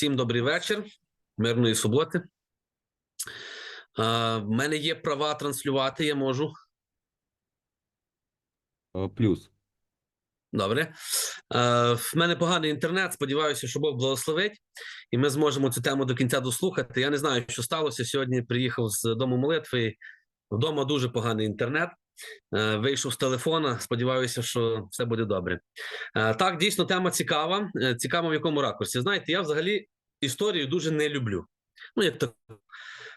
Всім добрий вечір, мирної суботи. В мене є права транслювати, я можу. Е, Плюс. Добре. Е, В мене поганий інтернет. Сподіваюся, що Бог благословить, і ми зможемо цю тему до кінця дослухати. Я не знаю, що сталося. Сьогодні приїхав з дому молитви. Вдома дуже поганий інтернет. Е, Вийшов з телефона. Сподіваюся, що все буде добре. Е, Так, дійсно, тема цікава. Е, Цікава в якому ракурсі. Знаєте, я взагалі історію дуже не люблю. Ну, як так.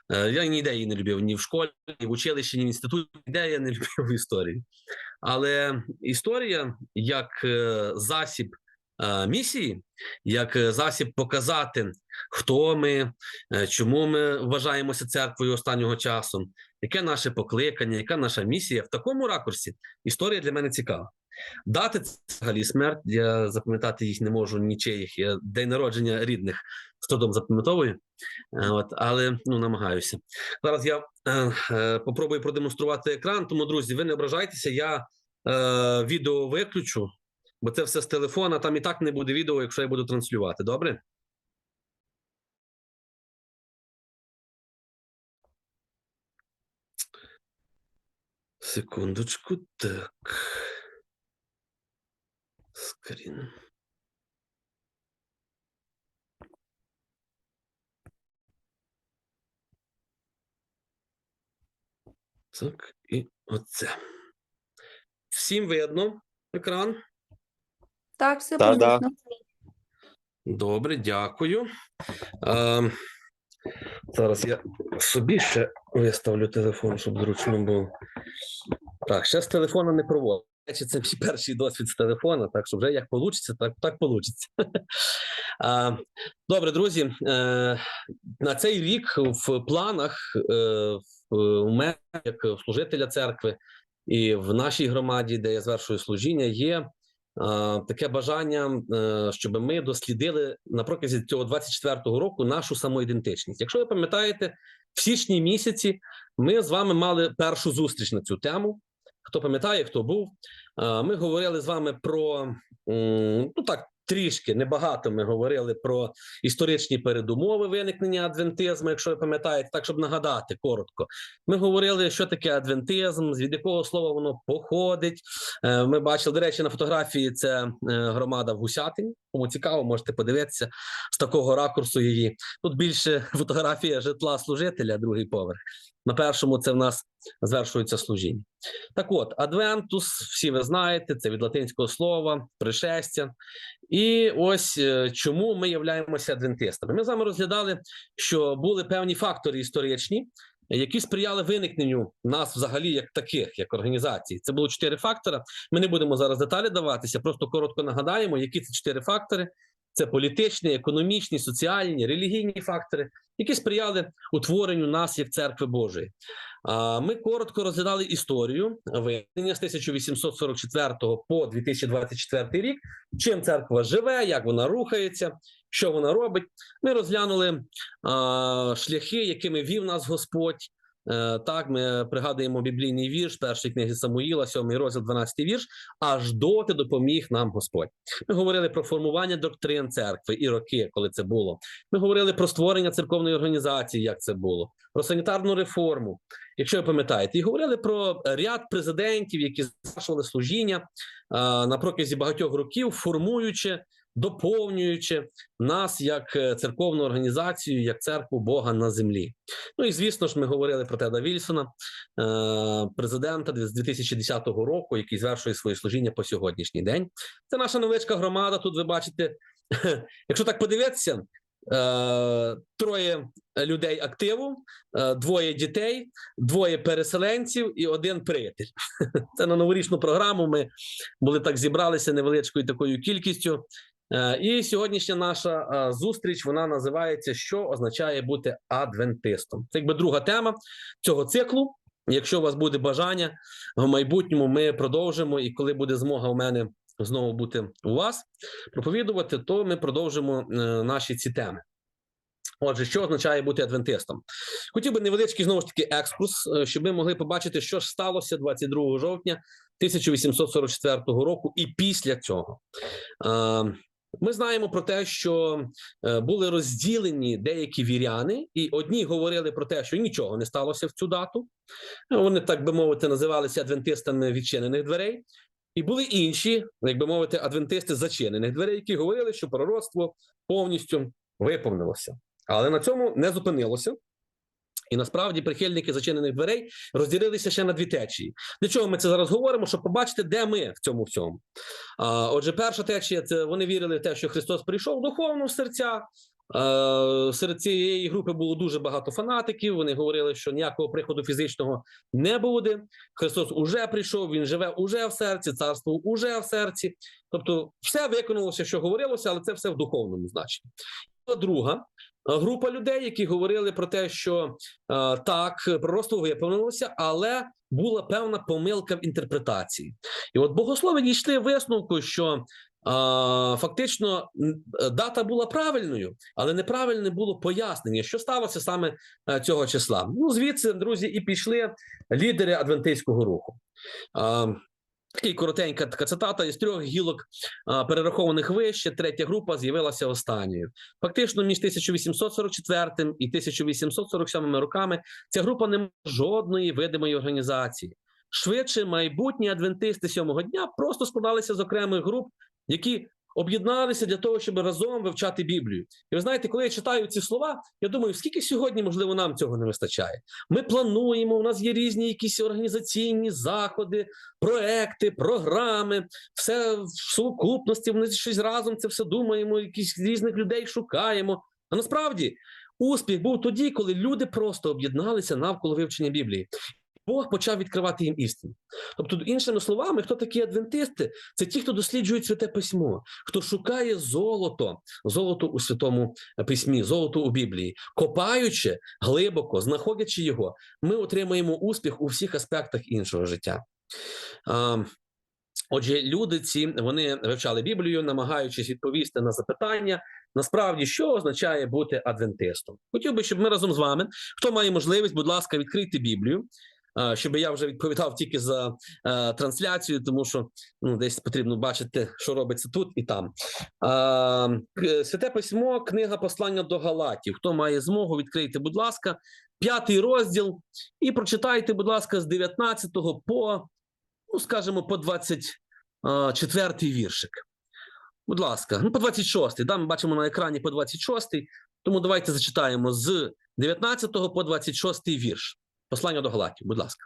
Я ніде її не любив ні в школі, ні в училищі, ні в інституті, ніде я не любив історію. Але історія як засіб місії, як засіб показати, хто ми, чому ми вважаємося церквою останнього часу, яке наше покликання, яка наша місія в такому ракурсі. Історія для мене цікава. Дати це взагалі смерть. Я запам'ятати їх не можу нічиїх. Я день народження рідних з трудом запам'ятовую. Е, От, але ну намагаюся. Зараз я е, е, попробую продемонструвати екран. Тому, друзі, ви не ображайтеся. Я е, відео виключу, бо це все з телефона. Там і так не буде відео, якщо я буду транслювати. Добре? Секундочку, так. Скрін. Так, і оце. Всім видно екран? Так, все Та, да. помітно. Добре, дякую. Е, зараз я собі ще виставлю телефон, щоб зручно було. Так, ще з телефона не проводить. Це мій перший досвід з телефона, так що вже як вийде, так, так вийде. Добре, друзі. Е, на цей рік в планах е, у мене, як служителя церкви, і в нашій громаді, де я звершую служіння, є таке бажання, е, щоб ми дослідили на протязі цього 24-го року нашу самоідентичність. Якщо ви пам'ятаєте, в січні місяці ми з вами мали першу зустріч на цю тему. Хто пам'ятає, хто був, Е, ми говорили з вами про ну так. Трішки небагато ми говорили про історичні передумови виникнення адвентизму, якщо ви пам'ятаєте, так щоб нагадати коротко. Ми говорили, що таке адвентизм, від якого слова воно походить. Е, Ми бачили, до речі, на фотографії це е, громада в Гусятині. Кому цікаво, можете подивитися з такого ракурсу її. Тут більше фотографія житла служителя, другий поверх. На першому це в нас звершується служіння. Так от, адвентус, всі ви знаєте, це від латинського слова, пришестя. І ось е, чому ми являємося адвентистами. Ми з вами розглядали, що були певні фактори історичні, які сприяли виникненню нас взагалі як таких, як організацій. Це було чотири фактора. Ми не будемо зараз деталі даватися, просто коротко нагадаємо, які це чотири фактори. Це політичні, економічні, соціальні, релігійні фактори, які сприяли утворенню нас як церкви Божої. Ми коротко розглядали історію виникнення з 1844 по 2024 рік. Чим церква живе, як вона рухається, що вона робить. Ми розглянули шляхи, якими вів нас Господь. Е, Так, ми пригадуємо біблійний вірш першої книги Самуїла, 7 розділ, 12 вірш. Аж доти допоміг нам Господь. Ми говорили про формування доктрин церкви і роки, коли це було. Ми говорили про створення церковної організації, як це було, про санітарну реформу, якщо ви пам'ятаєте, і говорили про ряд президентів, які звершували служіння а, на протязі багатьох років, формуючи, доповнюючи нас як е, церковну організацію, як церкву Бога на землі. Ну і звісно ж, ми говорили про Теда Вільсона, е, президента з 2010 року, який звершує своє служіння по сьогоднішній день. Це наша невеличка громада. Тут ви бачите, якщо так подивитися, е, троє людей активу, двоє дітей, двоє переселенців і один приятель. Це на новорічну програму. Ми були так зібралися невеличкою такою кількістю. Е, І сьогоднішня наша е, зустріч вона називається Що означає бути адвентистом? Це якби друга тема цього циклу. Якщо у вас буде бажання в майбутньому, ми продовжимо. І коли буде змога у мене знову бути у вас проповідувати, то ми продовжимо е, наші ці теми. Отже, що означає бути адвентистом? Хотів би невеличкий знову ж таки екскурс, щоб ми могли побачити, що ж сталося 22 жовтня 1844 року, і після цього. Ми знаємо про те, що е, були розділені деякі віряни, і одні говорили про те, що нічого не сталося в цю дату. Ну, Вони, так би мовити, називалися адвентистами відчинених дверей. І були інші, як би мовити, адвентисти зачинених дверей, які говорили, що пророцтво повністю виповнилося. Але на цьому не зупинилося. І насправді прихильники зачинених дверей розділилися ще на дві течії. Для чого ми це зараз говоримо? Щоб побачити, де ми в цьому всьому. А, отже, перша течія це вони вірили в те, що Христос прийшов духовно в серця. Серед цієї групи було дуже багато фанатиків. Вони говорили, що ніякого приходу фізичного не буде. Христос уже прийшов, він живе уже в серці, царство уже в серці. Тобто, все виконалося, що говорилося, але це все в духовному значенні. Друга група людей, які говорили про те, що е, так, пророцтво виповнилося, але була певна помилка в інтерпретації. І от богослови дійшли висновку, що а, фактично е, дата була правильною, але неправильне було пояснення, що сталося саме е, цього числа. Ну, звідси, друзі, і пішли лідери адвентистського руху. Такий коротенька така цитата із трьох гілок а, перерахованих вище. Третя група з'явилася останньою. Фактично, між 1844 і 1847 роками ця група не має жодної видимої організації. Швидше майбутні адвентисти сьомого дня просто складалися з окремих груп, які об'єдналися для того, щоб разом вивчати Біблію. І ви знаєте, коли я читаю ці слова, я думаю, скільки сьогодні, можливо, нам цього не вистачає. Ми плануємо, у нас є різні якісь організаційні заходи, проекти, програми, все в сукупності. Ми щось разом це все думаємо, якісь різних людей шукаємо. А насправді успіх був тоді, коли люди просто об'єдналися навколо вивчення Біблії. Бог почав відкривати їм істину. Тобто, іншими словами, хто такі адвентисти? Це ті, хто досліджують святе письмо, хто шукає золото, золото у святому письмі, золото у Біблії, копаючи глибоко, знаходячи його, ми отримаємо успіх у всіх аспектах іншого життя. Отже, люди ці вони вивчали Біблію, намагаючись відповісти на запитання. Насправді, що означає бути адвентистом? Хотів би, щоб ми разом з вами, хто має можливість, будь ласка, відкрити Біблію, щоб я вже відповідав тільки за трансляцію, тому що ну, десь потрібно бачити, що робиться тут і там. Святе письмо, книга послання до Галатів. Хто має змогу, відкрийте, будь ласка, п'ятий розділ і прочитайте, будь ласка, з 19 по, ну, скажімо, по 24 віршик. Будь ласка, ну по 26, да, ми бачимо на екрані по 26, тому давайте зачитаємо з 19 по 26 вірш. Послання до Галатів, будь ласка.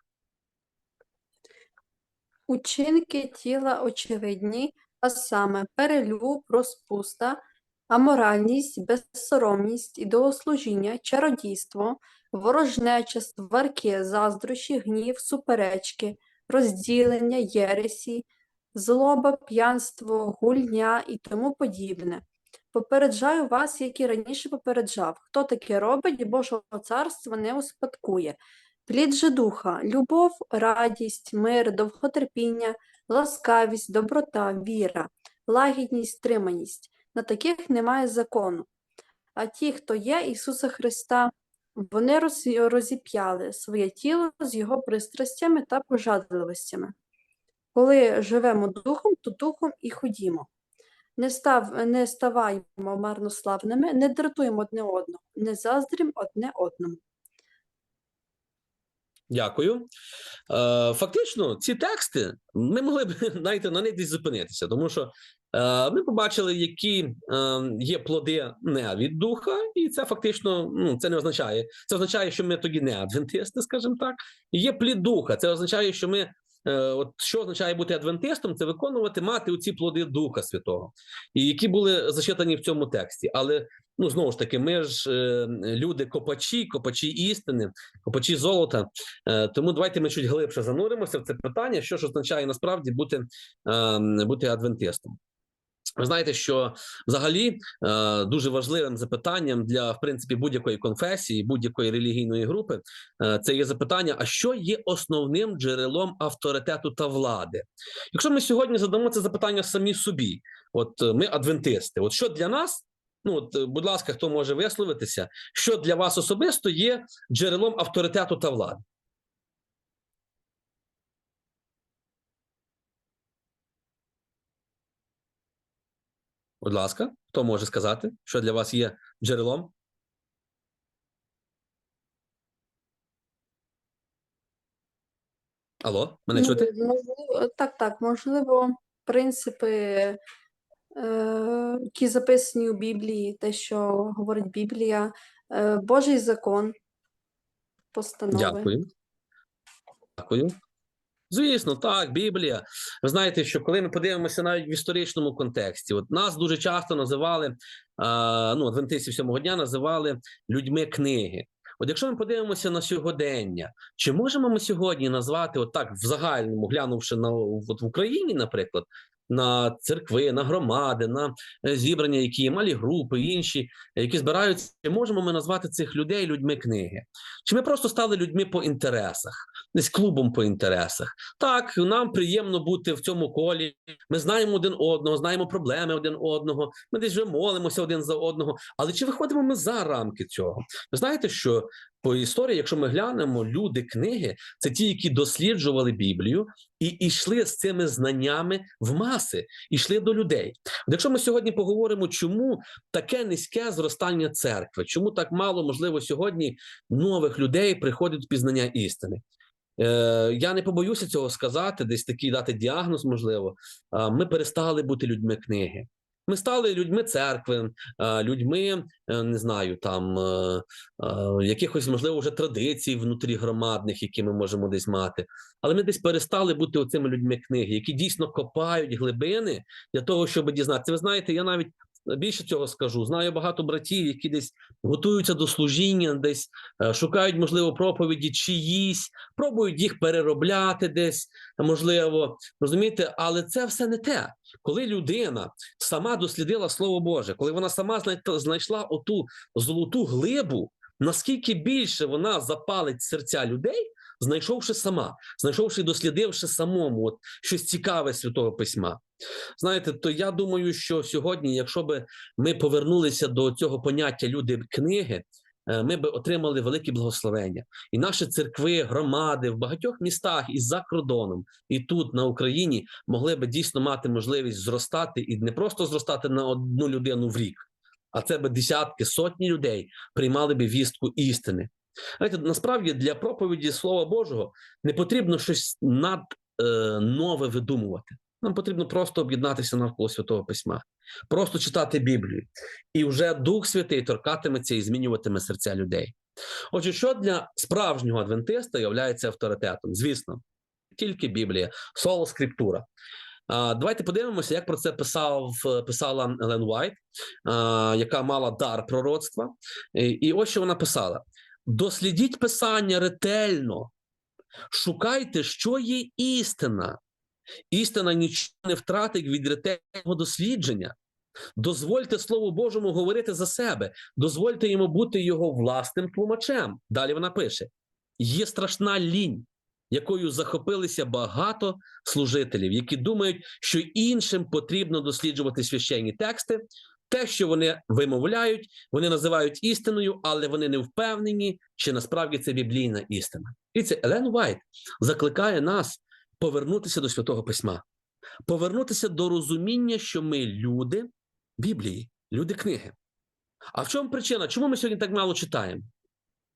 Учинки тіла очевидні, а саме перелюб, розпуста, аморальність, безсоромність, ідолослужіння, чародійство, ворожнеча, сварки, заздрощі, гнів, суперечки, розділення, єресі, злоба, п'янство, гульня і тому подібне. Попереджаю вас, як і раніше попереджав, хто таке робить, Божого царства не успадкує. Плід же духа, любов, радість, мир, довготерпіння, ласкавість, доброта, віра, лагідність, стриманість. На таких немає закону. А ті, хто є Ісуса Христа, вони розіп'яли своє тіло з його пристрастями та пожадливостями. Коли живемо духом, то духом і ходімо. Не, став, не ставаймо марнославними, не дратуємо одне одного, не заздрім одне одному. Дякую. Е, фактично, ці тексти ми могли б знаєте, на них десь зупинитися, тому що е, ми побачили, які е, є плоди не від духа, і це фактично ну, це не означає. Це означає, що ми тоді не адвентисти, скажімо так. Є плід духа. Це означає, що ми. Е, От що означає бути адвентистом, це виконувати мати оці плоди Духа Святого, і які були зачитані в цьому тексті. Але ну знову ж таки, ми ж е, люди копачі, копачі істини, копачі золота. Е, Тому давайте ми чуть глибше зануримося в це питання, що ж означає насправді бути, е, бути адвентистом. Ви знаєте, що взагалі е, дуже важливим запитанням для в принципі будь-якої конфесії, будь-якої релігійної групи, е, це є запитання: а що є основним джерелом авторитету та влади? Якщо ми сьогодні задамо це запитання самі собі, от е, ми адвентисти, от що для нас? Ну, от, будь ласка, хто може висловитися, що для вас особисто є джерелом авторитету та влади? Будь ласка, хто може сказати, що для вас є джерелом? Алло, мене Ну, чути? можливо, так, так, можливо, принципи, е, які записані у Біблії, те, що говорить Біблія, е, Божий закон, постанови. Дякую. Дякую. Звісно, так, Біблія. Ви знаєте, що коли ми подивимося навіть в історичному контексті, от нас дуже часто називали, ну, адвентистів сьомого дня називали людьми книги. От якщо ми подивимося на сьогодення, чи можемо ми сьогодні назвати, от в загальному, глянувши на от в Україні, наприклад, на церкви, на громади, на е, зібрання, які є малі групи, інші, які збираються, чи можемо ми назвати цих людей людьми книги? Чи ми просто стали людьми по інтересах? десь клубом по інтересах. Так, нам приємно бути в цьому колі. Ми знаємо один одного, знаємо проблеми один одного. Ми десь вже молимося один за одного. Але чи виходимо ми за рамки цього? Ви знаєте, що по історії, якщо ми глянемо, люди книги це ті, які досліджували Біблію і йшли з цими знаннями в маси, йшли до людей. Якщо ми сьогодні поговоримо, чому таке низьке зростання церкви, чому так мало можливо сьогодні нових людей приходить до пізнання істини? Е, я не побоюся цього сказати, десь такий дати діагноз, можливо. Ми перестали бути людьми книги. Ми стали людьми церкви, людьми, е, не знаю, там е, е, якихось, можливо, вже традицій внутрі громадних, які ми можемо десь мати. Але ми десь перестали бути оцими людьми книги, які дійсно копають глибини для того, щоб дізнатися. Ви знаєте, я навіть більше цього скажу. Знаю багато братів, які десь готуються до служіння, десь е, шукають, можливо, проповіді чиїсь, пробують їх переробляти десь, можливо, розумієте, але це все не те. Коли людина сама дослідила Слово Боже, коли вона сама знайшла оту золоту глибу, наскільки більше вона запалить серця людей, знайшовши сама, знайшовши дослідивши самому от, щось цікаве святого письма. Знаєте, то я думаю, що сьогодні, якщо би ми повернулися до цього поняття люди книги, е, ми би отримали велике благословення. І наші церкви, громади в багатьох містах і за кордоном, і тут на Україні могли би дійсно мати можливість зростати і не просто зростати на одну людину в рік, а це би десятки, сотні людей приймали би вістку істини. Знаєте, насправді для проповіді Слова Божого не потрібно щось над е, нове видумувати. Нам потрібно просто об'єднатися навколо святого письма, просто читати Біблію, і вже Дух Святий торкатиметься і змінюватиме серця людей. Отже, що для справжнього адвентиста є авторитетом? Звісно, тільки Біблія, соло скриптура. Давайте подивимося, як про це писав, писала Елен Уайт, яка мала дар пророцтва. І, ось що вона писала: дослідіть писання ретельно, шукайте, що є істина. Істина нічого не втратить від ретельного дослідження. Дозвольте Слову Божому говорити за себе, дозвольте йому бути його власним тлумачем. Далі вона пише: є страшна лінь, якою захопилися багато служителів, які думають, що іншим потрібно досліджувати священні тексти. Те, що вони вимовляють, вони називають істиною, але вони не впевнені, чи насправді це біблійна істина. І це Елен Вайт закликає нас повернутися до святого письма, повернутися до розуміння, що ми люди Біблії, люди книги. А в чому причина? Чому ми сьогодні так мало читаємо?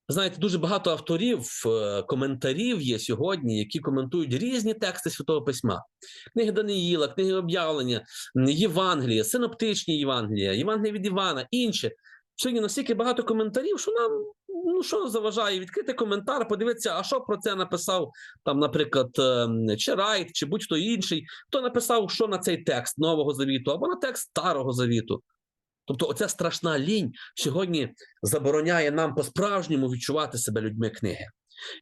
Знаєте, дуже багато авторів, е, коментарів є сьогодні, які коментують різні тексти Святого Письма: книги Даниїла, книги об'явлення, Євангелія, синоптичні Євангелія, Євангелія від Івана, інші. Сьогодні настільки багато коментарів, що нам ну що заважає відкрити коментар, подивитися, а що про це написав там, наприклад, ем, чи Райт, чи будь-хто інший, хто написав, що на цей текст Нового Завіту або на текст Старого Завіту. Тобто, оця страшна лінь сьогодні забороняє нам по-справжньому відчувати себе людьми книги.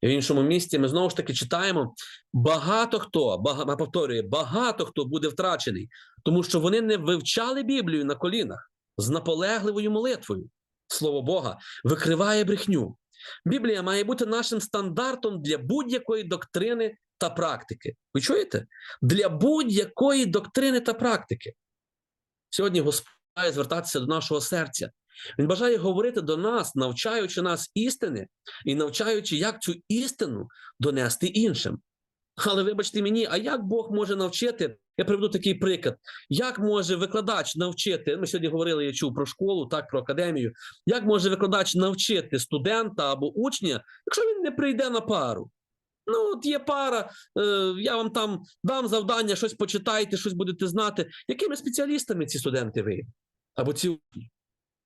І в іншому місці ми знову ж таки читаємо: багато хто, бага, повторює, багато хто буде втрачений, тому що вони не вивчали Біблію на колінах з наполегливою молитвою. Слово Бога викриває брехню. Біблія має бути нашим стандартом для будь-якої доктрини та практики. Ви чуєте? Для будь-якої доктрини та практики. Сьогодні Господь має звертатися до нашого серця. Він бажає говорити до нас, навчаючи нас істини і навчаючи, як цю істину донести іншим. Але вибачте мені, а як Бог може навчити? Я приведу такий приклад. Як може викладач навчити? Ми сьогодні говорили, я чув про школу, так про академію. Як може викладач навчити студента або учня, якщо він не прийде на пару? Ну, от є пара, е, я вам там дам завдання, щось почитайте, щось будете знати. Якими спеціалістами ці студенти вийдуть? Або ці учні?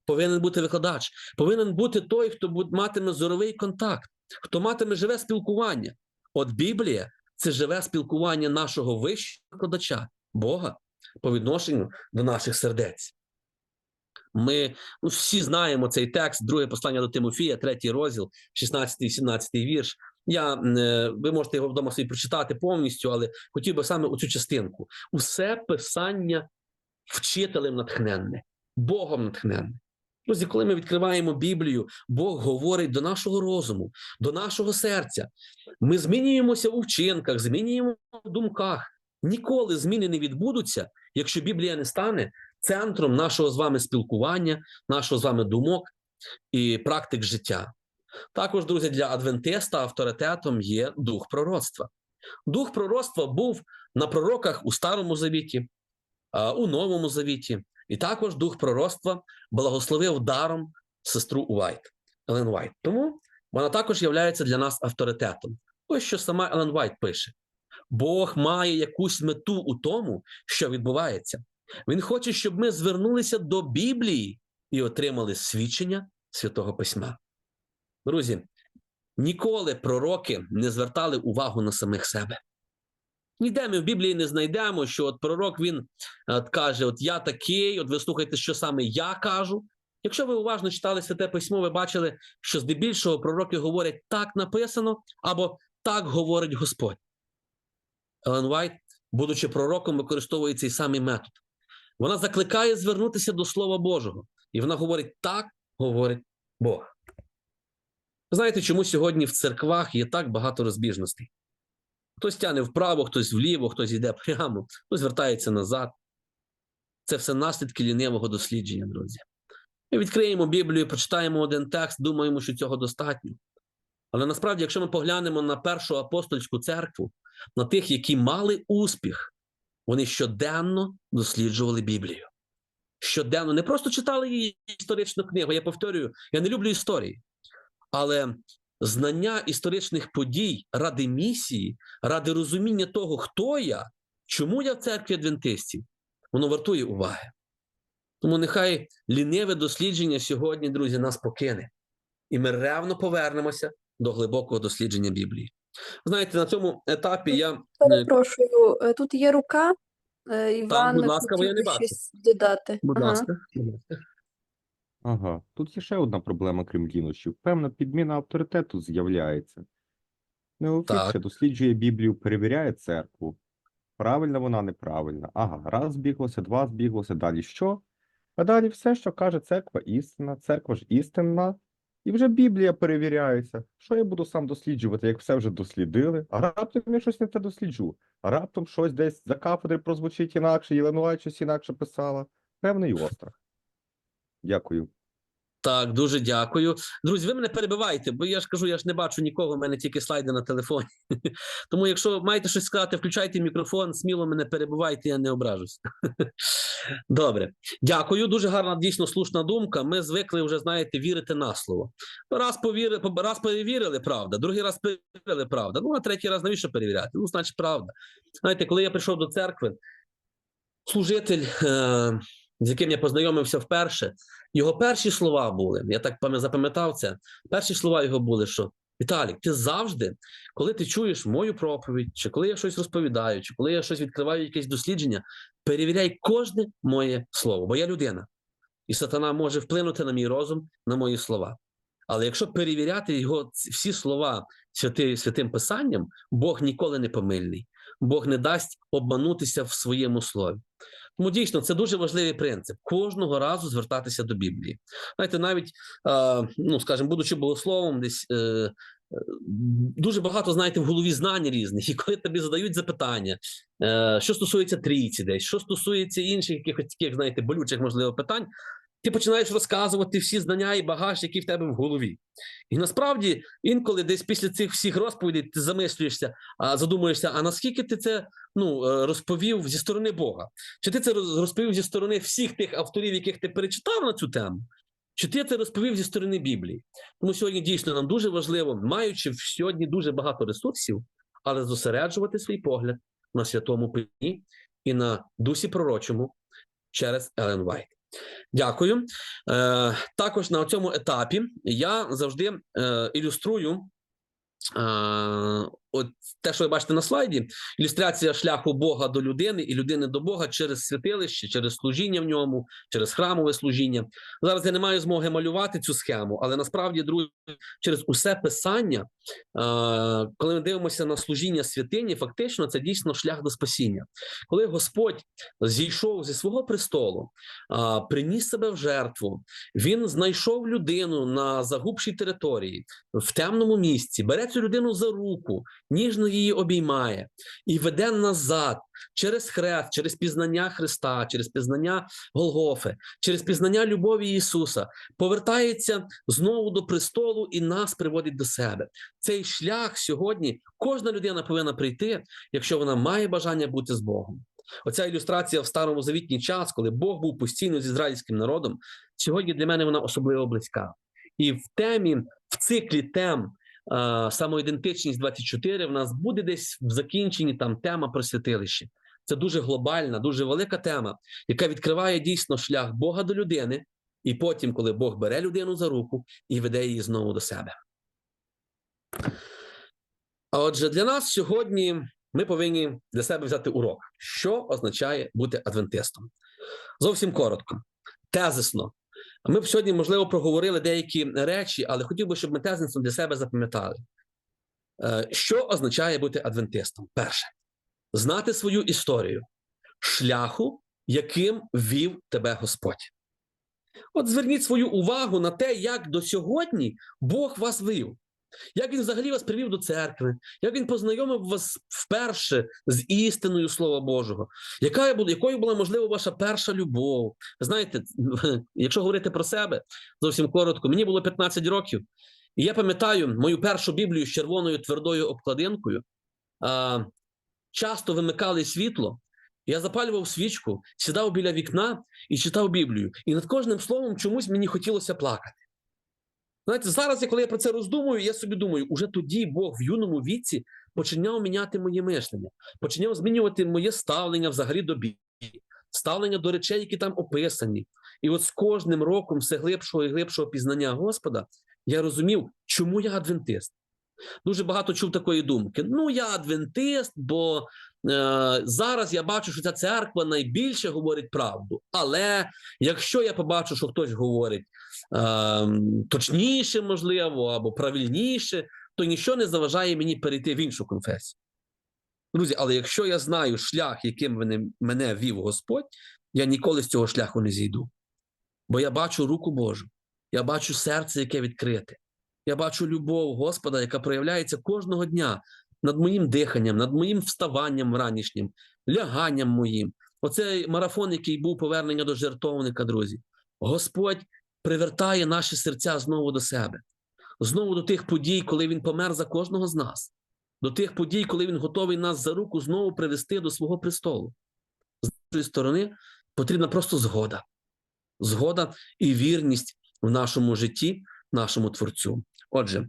Повинен бути викладач, повинен бути той, хто матиме зоровий контакт, хто матиме живе спілкування. От Біблія це живе спілкування нашого вищого викладача, Бога, по відношенню до наших сердець. Ми ну, всі знаємо цей текст, друге послання до Тимофія, третій розділ, 16-17 вірш. Я, е, ви можете його вдома собі прочитати повністю, але хотів би саме оцю частинку. Усе писання вчителем натхненне, Богом натхненне. Друзі, коли ми відкриваємо Біблію, Бог говорить до нашого розуму, до нашого серця. Ми змінюємося у вчинках, змінюємо в думках. Ніколи зміни не відбудуться, якщо Біблія не стане центром нашого з вами спілкування, нашого з вами думок і практик життя. Також, друзі, для адвентиста авторитетом є дух пророцтва. Дух пророцтва був на пророках у Старому Завіті, у Новому Завіті, і також дух пророцтва благословив даром сестру Уайт, Елен Уайт. Тому вона також є для нас авторитетом. Ось що сама Елен Уайт пише: Бог має якусь мету у тому, що відбувається. Він хоче, щоб ми звернулися до Біблії і отримали свідчення Святого Письма. Друзі, ніколи пророки не звертали увагу на самих себе. Ніде ми в Біблії не знайдемо, що от пророк він е, от, каже: От я такий, от ви слухайте, що саме я кажу. Якщо ви уважно читали святе письмо, ви бачили, що здебільшого пророки говорять так написано, або так говорить Господь. Елен Вайт, будучи пророком, використовує цей самий метод. Вона закликає звернутися до Слова Божого, і вона говорить: так говорить Бог. Ви знаєте, чому сьогодні в церквах є так багато розбіжностей? Хтось тяне вправо, хтось вліво, хтось йде прямо, хтось звертається назад. Це все наслідки лінивого дослідження, друзі. Ми відкриємо Біблію, прочитаємо один текст, думаємо, що цього достатньо. Але насправді, якщо ми поглянемо на першу апостольську церкву, на тих, які мали успіх, вони щоденно досліджували Біблію. Щоденно не просто читали її історичну книгу. Я повторюю, я не люблю історії, але знання історичних подій ради місії, ради розуміння того, хто я, чому я в церкві адвентистів, воно вартує уваги. Тому нехай ліниве дослідження сьогодні, друзі, нас покине, і ми ревно повернемося до глибокого дослідження Біблії. Знаєте, на цьому етапі я е, Перепрошую, е, тут є рука. Е, Іван будь ласка, я не би бачу. щось додати. будь Ага. ласка, будь ласка. Ага, тут є ще одна проблема, крім лінощів. Певна підміна авторитету з'являється. Ще досліджує Біблію, перевіряє церкву. Правильна вона, неправильна. Ага, раз збіглося, два збіглося, далі що? А далі все, що каже церква, істина, церква ж істинна. І вже Біблія перевіряється. Що я буду сам досліджувати, як все вже дослідили? А раптом я щось не те досліджу. А раптом щось десь за кафедри прозвучить інакше, Єленуай щось інакше писала. Певний острах. Дякую. Так, дуже дякую. Друзі, ви мене перебиваєте, бо я ж кажу, я ж не бачу нікого, в мене тільки слайди на телефоні. Тому, якщо маєте щось сказати, включайте мікрофон, сміло мене перебивайте, я не ображусь. Добре, дякую. Дуже гарна, дійсно слушна думка. Ми звикли вже, знаєте, вірити на слово. Раз повірили, раз перевірили, правда, другий раз перевірили, правда. Ну, а третій раз навіщо перевіряти? Ну, значить, правда. Знаєте, коли я прийшов до церкви, служитель, е- з яким я познайомився вперше, його перші слова були, я так запам'ятав це. Перші слова його були, що Віталік, ти завжди, коли ти чуєш мою проповідь, чи коли я щось розповідаю, чи коли я щось відкриваю, якесь дослідження, перевіряй кожне моє слово, бо я людина, і сатана може вплинути на мій розум, на мої слова. Але якщо перевіряти його всі слова святи, святим писанням, Бог ніколи не помильний. Бог не дасть обманутися в своєму слові. Тому дійсно це дуже важливий принцип кожного разу звертатися до Біблії. Знаєте, навіть е, ну скажімо, будучи богословом, десь е, е, дуже багато знаєте в голові знань різних, і коли тобі задають запитання, е, що стосується трійці, десь що стосується інших якихось таких, знаєте, болючих можливо питань. Ти починаєш розказувати всі знання і багаж, які в тебе в голові. І насправді інколи десь після цих всіх розповідей ти замислюєшся, а задумуєшся, а наскільки ти це ну, е, розповів зі сторони Бога? Чи ти це розповів зі сторони всіх тих авторів, яких ти перечитав на цю тему? Чи ти це розповів зі сторони Біблії? Тому сьогодні дійсно нам дуже важливо, маючи сьогодні дуже багато ресурсів, але зосереджувати свій погляд на святому письмі і на дусі пророчому через Елен Вайт. Дякую. Е, також на цьому етапі я завжди е, ілюструю е, от те, що ви бачите на слайді, ілюстрація шляху Бога до людини і людини до Бога через святилище, через служіння в ньому, через храмове служіння. Зараз я не маю змоги малювати цю схему, але насправді, друзі, через усе писання, коли ми дивимося на служіння святині, фактично це дійсно шлях до спасіння. Коли Господь зійшов зі свого престолу, приніс себе в жертву, він знайшов людину на загубшій території в темному місці, бере цю людину за руку, ніжно її обіймає і веде назад через хрест, через пізнання Христа, через пізнання Голгофи, через пізнання любові Ісуса, повертається знову до престолу і нас приводить до себе. Цей шлях сьогодні кожна людина повинна прийти, якщо вона має бажання бути з Богом. Оця ілюстрація в старому завітній час, коли Бог був постійно з ізраїльським народом, сьогодні для мене вона особливо близька. І в темі, в циклі тем самоідентичність 24 в нас буде десь в закінченні там тема про святилище. Це дуже глобальна, дуже велика тема, яка відкриває дійсно шлях Бога до людини, і потім, коли Бог бере людину за руку і веде її знову до себе. А отже, для нас сьогодні ми повинні для себе взяти урок, що означає бути адвентистом. Зовсім коротко, тезисно. Ми б сьогодні, можливо, проговорили деякі речі, але хотів би, щоб ми тезисно для себе запам'ятали. Е, Що означає бути адвентистом? Перше, знати свою історію, шляху, яким вів тебе Господь. От зверніть свою увагу на те, як до сьогодні Бог вас вив. Як він взагалі вас привів до церкви, як він познайомив вас вперше з істиною Слова Божого, яка якою була, можливо, ваша перша любов? Знаєте, якщо говорити про себе зовсім коротко, мені було 15 років, і я пам'ятаю мою першу Біблію з червоною твердою обкладинкою. А, часто вимикали світло, я запалював свічку, сідав біля вікна і читав Біблію. І над кожним словом чомусь мені хотілося плакати. Знаєте, зараз, коли я про це роздумую, я собі думаю, уже тоді Бог в юному віці починав міняти моє мишлення, починав змінювати моє ставлення взагалі до Біблії, ставлення до речей, які там описані. І от з кожним роком все глибшого і глибшого пізнання Господа я розумів, чому я адвентист. Дуже багато чув такої думки. Ну, я адвентист, бо зараз я бачу, що ця церква найбільше говорить правду. Але якщо я побачу, що хтось говорить е, точніше, можливо, або правильніше, то нічого не заважає мені перейти в іншу конфесію. Друзі, але якщо я знаю шлях, яким мене, мене вів Господь, я ніколи з цього шляху не зійду. Бо я бачу руку Божу, я бачу серце, яке відкрите. Я бачу любов Господа, яка проявляється кожного дня над моїм диханням, над моїм вставанням ранішнім, ляганням моїм. Оцей марафон, який був повернення до жертовника, друзі. Господь привертає наші серця знову до себе, знову до тих подій, коли він помер за кожного з нас, до тих подій, коли він готовий нас за руку знову привести до свого престолу. З іншої сторони, потрібна просто згода, згода і вірність в нашому житті, нашому творцю. Отже,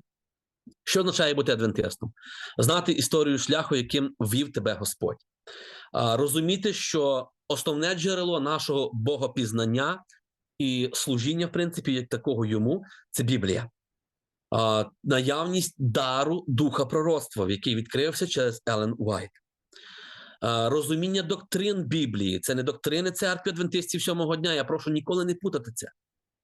що означає бути адвентистом? Знати історію шляху, яким вів тебе Господь, розуміти, що основне джерело нашого богопізнання і служіння, в принципі, як такого йому, це Біблія. Наявність дару духа пророцтва, який відкрився через Елен Уайт. Розуміння доктрин Біблії. Це не доктрини церкви адвентистів сьомого дня. Я прошу ніколи не путати це.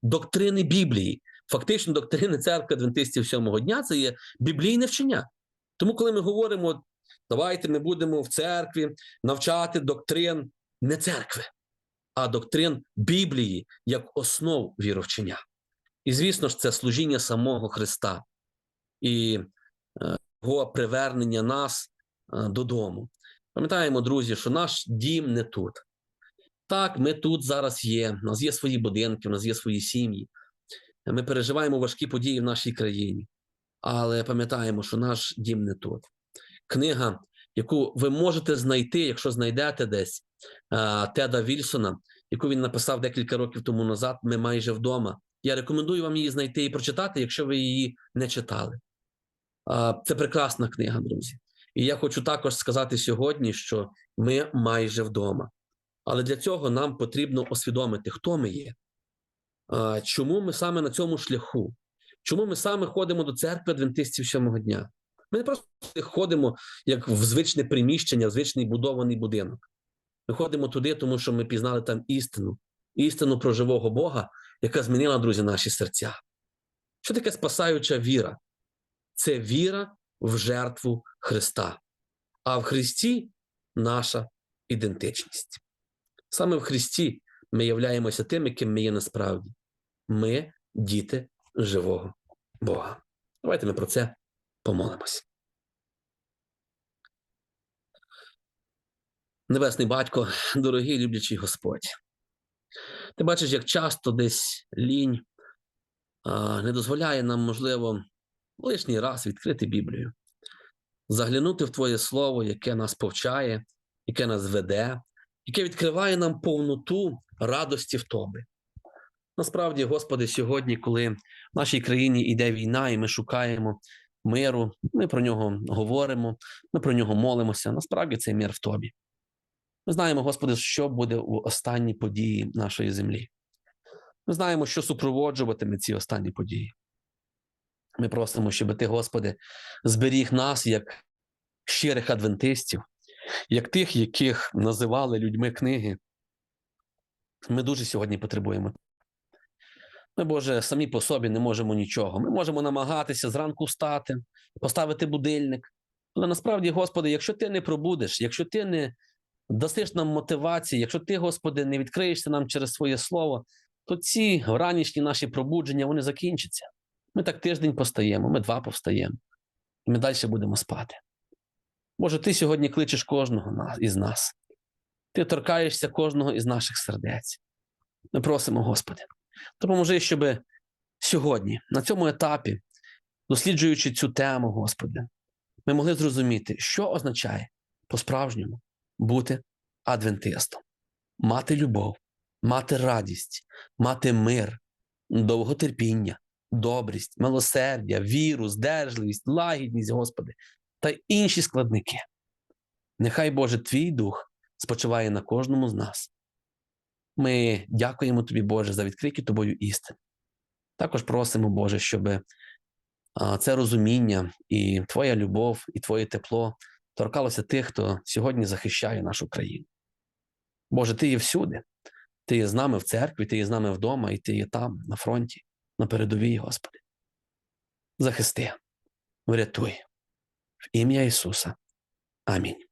Доктрини Біблії. Фактично, доктрини церкви адвентистів сьомого дня це є біблійне вчення. Тому, коли ми говоримо, давайте ми будемо в церкві навчати доктрин не церкви, а доктрин Біблії як основ віровчення. І, звісно ж, це служіння самого Христа і е, його привернення нас е, додому. Пам'ятаємо, друзі, що наш дім не тут. Так, ми тут зараз є. У нас є свої будинки, у нас є свої сім'ї. Ми переживаємо важкі події в нашій країні, але пам'ятаємо, що наш дім не тут. Книга, яку ви можете знайти, якщо знайдете десь Теда Вільсона, яку він написав декілька років тому назад. Ми майже вдома. Я рекомендую вам її знайти і прочитати, якщо ви її не читали. Це прекрасна книга, друзі. І я хочу також сказати сьогодні, що ми майже вдома. Але для цього нам потрібно освідомити, хто ми є, чому ми саме на цьому шляху, чому ми саме ходимо до церкви адвентистів сьомого дня. Ми не просто ходимо як в звичне приміщення, в звичний будований будинок. Ми ходимо туди, тому що ми пізнали там істину, істину про живого Бога, яка змінила, друзі, наші серця. Що таке спасаюча віра? Це віра в жертву Христа, а в Христі наша ідентичність. Саме в Христі ми являємося тими, ким ми є насправді. Ми діти живого Бога. Давайте ми про це помолимось. Небесний батько, дорогий люблячий Господь. Ти бачиш, як часто десь лінь а, не дозволяє нам, можливо, лишній раз відкрити Біблію, заглянути в Твоє Слово, яке нас повчає, яке нас веде, яке відкриває нам повноту радості в Тобі. Насправді, Господи, сьогодні, коли в нашій країні йде війна, і ми шукаємо миру, ми про нього говоримо, ми про нього молимося. Насправді цей мир в Тобі. Ми знаємо, Господи, що буде у останній події нашої землі. Ми знаємо, що супроводжуватиме ці останні події. Ми просимо, щоб Ти, Господи, зберіг нас як щирих адвентистів, як тих, яких називали людьми книги. Ми дуже сьогодні потребуємо. Ми, Боже, самі по собі не можемо нічого. Ми можемо намагатися зранку встати, поставити будильник. Але насправді, Господи, якщо ти не пробудеш, якщо ти не дасиш нам мотивації, якщо ти, Господи, не відкриєшся нам через своє слово, то ці ранішні наші пробудження вони закінчаться. Ми так тиждень постаємо, ми два повстаємо, і ми далі будемо спати. Боже, ти сьогодні кличеш кожного із нас. Ти торкаєшся кожного із наших сердець. Ми просимо, Господи, допоможи, щоб сьогодні, на цьому етапі, досліджуючи цю тему, Господи, ми могли зрозуміти, що означає по-справжньому бути адвентистом, мати любов, мати радість, мати мир, довготерпіння, добрість, милосердя, віру, здержливість, лагідність, Господи, та інші складники. Нехай Боже, Твій дух спочиває на кожному з нас. Ми дякуємо Тобі, Боже, за відкриті тобою істини. Також просимо, Боже, щоб це розуміння і Твоя любов, і Твоє тепло торкалося тих, хто сьогодні захищає нашу країну. Боже, Ти є всюди. Ти є з нами в церкві, ти є з нами вдома, і ти є там, на фронті, на передовій, Господи. Захисти, врятуй. В ім'я Ісуса. Амінь.